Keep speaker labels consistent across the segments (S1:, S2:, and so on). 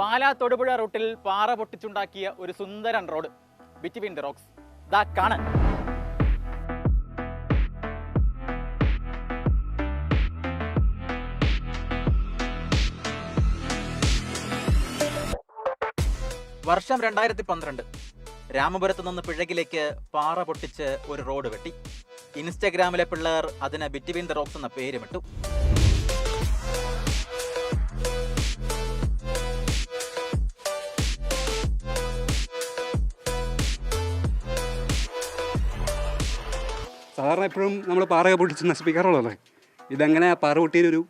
S1: പാലാ തൊടുപുഴ റൂട്ടിൽ പാറ പൊട്ടിച്ചുണ്ടാക്കിയ ഒരു സുന്ദരൻ റോഡ്. ബിറ്റ്വീൻ ദി റോക്സ് ദാ കാണൻ. വർഷം രണ്ടായിരത്തി പന്ത്രണ്ട് രാമപുരത്ത് നിന്ന് പിഴകിലേക്ക് പാറ പൊട്ടിച്ച് ഒരു റോഡ് വെട്ടി. ഇൻസ്റ്റഗ്രാമിലെ പിള്ളേർ അതിന് ബിറ്റ്വീൻ ദ റോക്സ് എന്ന പേരുമിട്ടു.
S2: സാധാരണ എപ്പോഴും നമ്മൾ പാറയൊക്കെ പൊട്ടിച്ച് നശിപ്പിക്കാറുള്ളതല്ലേ? ഇതങ്ങനെ ആ പാറ പൊട്ടിയൊരു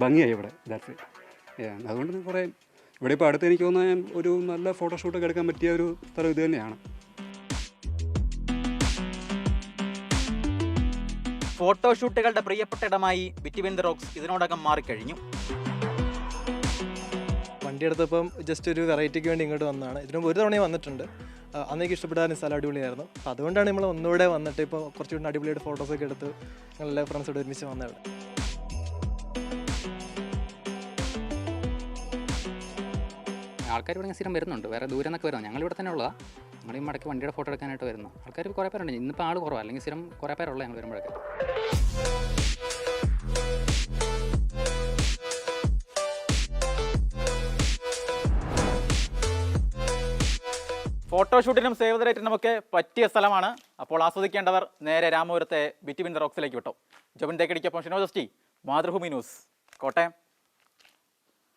S2: ഭംഗിയായി ഇവിടെ ദാറ്റ്സ് അതുകൊണ്ട് കുറേ ഇവിടെ ഇപ്പോൾ അടുത്ത് എനിക്ക് തോന്നുന്നു ഒരു നല്ല ഫോട്ടോഷൂട്ടൊക്കെ എടുക്കാൻ പറ്റിയ ഒരു സ്ഥലം ഇത് തന്നെയാണ്.
S1: ഫോട്ടോഷൂട്ടുകളുടെ പ്രിയപ്പെട്ട ഇടമായി ബിറ്റ്വീൻ ദ റോക്സ് ഇതിനോടകം മാറിക്കഴിഞ്ഞു.
S3: വണ്ടി എടുത്തപ്പം ജസ്റ്റ് ഒരു വെറൈറ്റിക്ക് വേണ്ടി ഇങ്ങോട്ട് വന്നതാണ്. ഇതിനും ഒരു തവണയും വന്നിട്ടുണ്ട്. ആ, ഇഷ്ടപ്പെടാൻ സ്ഥലം അടിപൊളിയായിരുന്നു. അപ്പോൾ അതുകൊണ്ടാണ് നമ്മൾ ഒന്നുകൂടെ വന്നിട്ട് ഇപ്പോൾ കുറച്ചുകൂടി അടിപൊളിയായിട്ട് ഫോട്ടോസൊക്കെ എടുത്ത് നല്ല ഫ്രണ്ട്സോട് ഒരുമിച്ച് വന്നത്.
S4: ആൾക്കാർ ഇവിടെ സ്ഥിരം വരുന്നുണ്ട്. വേറെ ദൂരം നിന്നൊക്കെ വരുന്നു. ഞങ്ങൾ ഇവിടെ തന്നെ ഉള്ളതാണ് ഞങ്ങൾ ഈ മടക്കി വണ്ടിയുടെ ഫോട്ടോ എടുക്കാനായിട്ട് വരുന്നു. ആൾക്കാർ കുറേ പേരുണ്ട്. ഇന്നിപ്പോൾ ആൾ കുറവാണ് അല്ലെങ്കിൽ സ്ഥിരം കുറേ പേരുള്ള ഞങ്ങൾ വരുമ്പോഴൊക്കെ.
S1: ഫോട്ടോഷൂട്ടിനും സേവ് ദ റേറ്റിനും ഒക്കെ പറ്റിയ സ്ഥലമാണ്. അപ്പോൾ ആസ്വദിക്കേണ്ടവർ നേരെ രാമപുരത്തെ ബിറ്റ്വിൻ ദ റോക്സിലേക്ക് വിട്ടോ. ജോബിൻ തേക്കടിക്കൊപ്പം ഷിനോജസ്റ്റി മാതൃഭൂമി ന്യൂസ് കോട്ടയം.